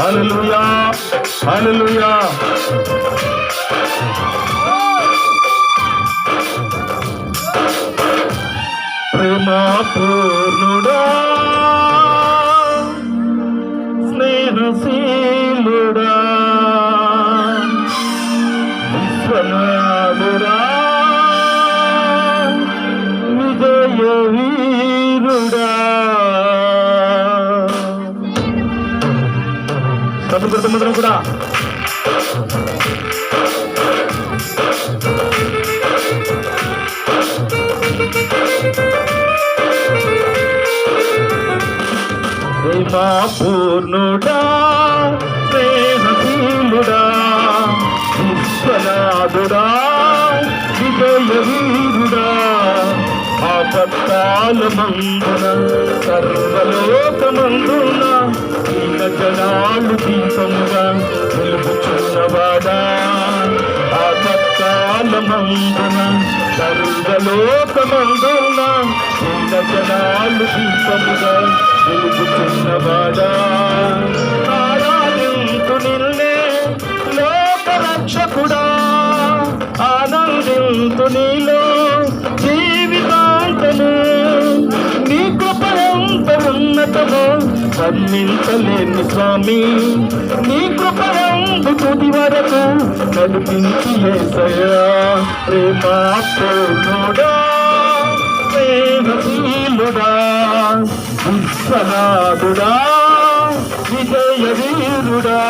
హల్లెలూయా హల్లెలూయా. ప్రేమ పూర్ణుడా స్నేహశీలుడా విశ్వనాథుడా విజయ సముద్రం కూడా. పూర్ణుడా స్నేహశీలుడా విశ్వనాథుడా వీరుడా మందున సర్వలోకమందున ఈన జనాలు దీపముగా నిలుపుచున్నవాడా ఆపత్కాల మందున సర్వలోకమందున ఈన జనాలు దీపముగా నిలుపుచున్నవాడా ఉన్నతమో వర్ణించలేని స్వామి. నీ కృపయందు తుది వరకు నడిపించి ఏసయ్యా ప్రేమా ప్రేమశీలుడా విశ్వనాథుడా? విజయ వీరుడా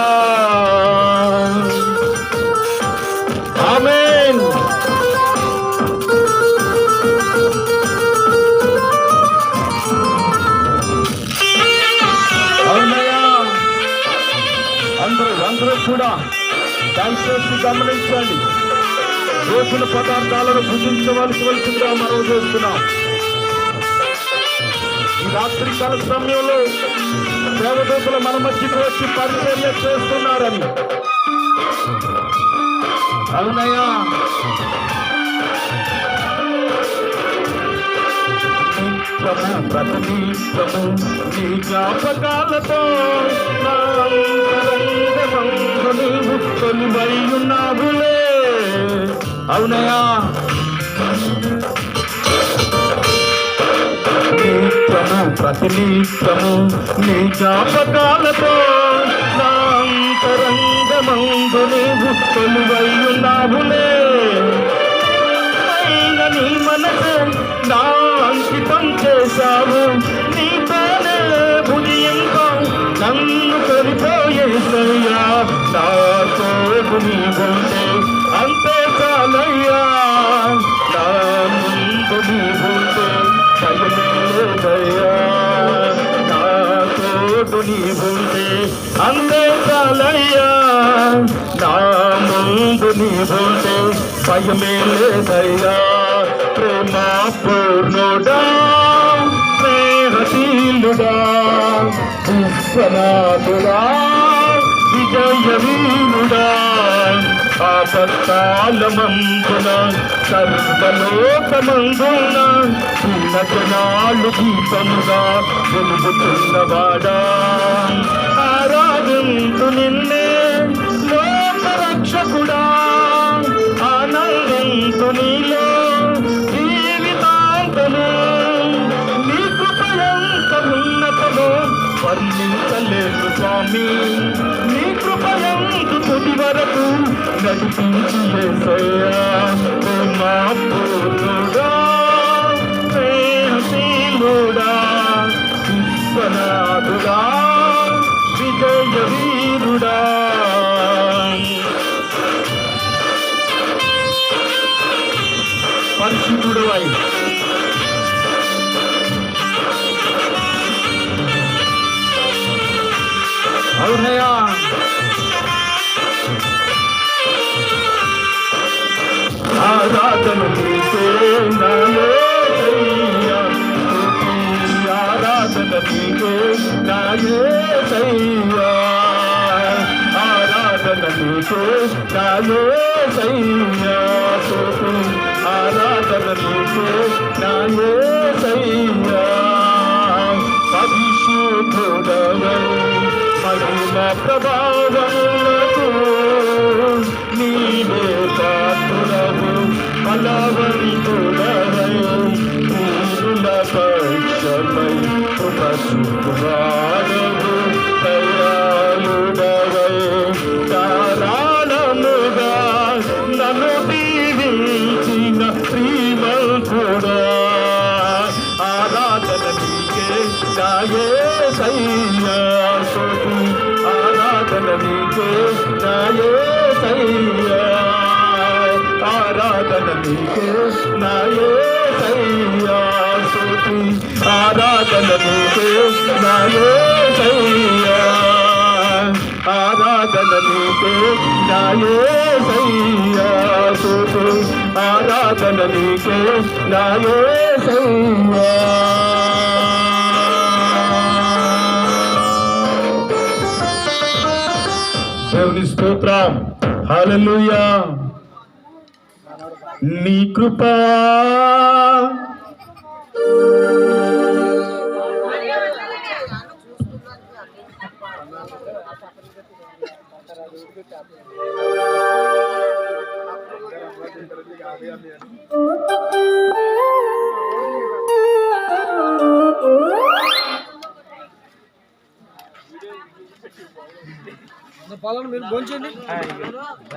దయచేసి గమనించండి రోజుల పదార్థాలను భుజించవలసి వలసిందిగా మనం చేస్తున్నాం ఈ రాత్రి కాల సమయంలో దేవదూతలు మన మధ్యకు వచ్చి పరిచర్య చేస్తున్నారని అవునయ్యా ప్రతినిత్యము నీ జ్ఞాపకాలతో నీవు తొలివై ఉన్నావులే. అవునయ్యా. నిత్యము ప్రతినిత్యము నీ జ్ఞాపకాలతో నాంతరంగమందు నీవు ఉన్నావులే. అయిన నీ మనసు నా తోడు అంతే చాలయ్యా నా ముందు నీ ఉంటే నా తోడు నీ అంతే చాలయ్యా నా ముందు ప్రేమ పూర్ణుడా స్నేహశీలుడా విశ్వనాథుడా విజయ ఆపత్కాలమందున సర్వలోకమందున చిన్న జనాలు దీపముగా వెలుగుతున్నవాడా ఆరాధించు నిన్నే లోకరక్షకుడా. ఆనందంతు నీలో జీవితాంతము. నీకు కృప ఎంత వర్ణించలేదు స్వామి. నీ కృప తుది వరకు నడిపించి యేసయ్యా మా పూర్ణుడా స్నేహశీలుడా విశ్వనాథుడా విజయ వీరుడా పరిశుద్ధుడు అయి ఆరాధన నీకే నాయే ఆరాధన నీకే నాయే సయ్యా ఆరాధన నీకే నాయే సయ్యా ఆరాధన నీకే నాయే సయ్యా పరిశుద్ధుడవై మహిమ బలవంతుడవై పూరుల పక్షమై ఉపసువాడవు దయాళుడవై ధారాళముగా నన్ను దీవించిన శ్రీమంతుడా ఆరాధన నీకే ఆరాధన నీకే నాయే సయ్యా స్తుతి ఆరాధన నీకే సయ్యా ఆరాధన నీకే సయ్యా స్తుతి ఆరాధన నీకే సయ్యా దేవుని స్తోత్రం. హల్లెలూయా. నీ కృపా.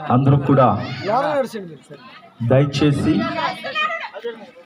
అందరూ కూడా దయచేసి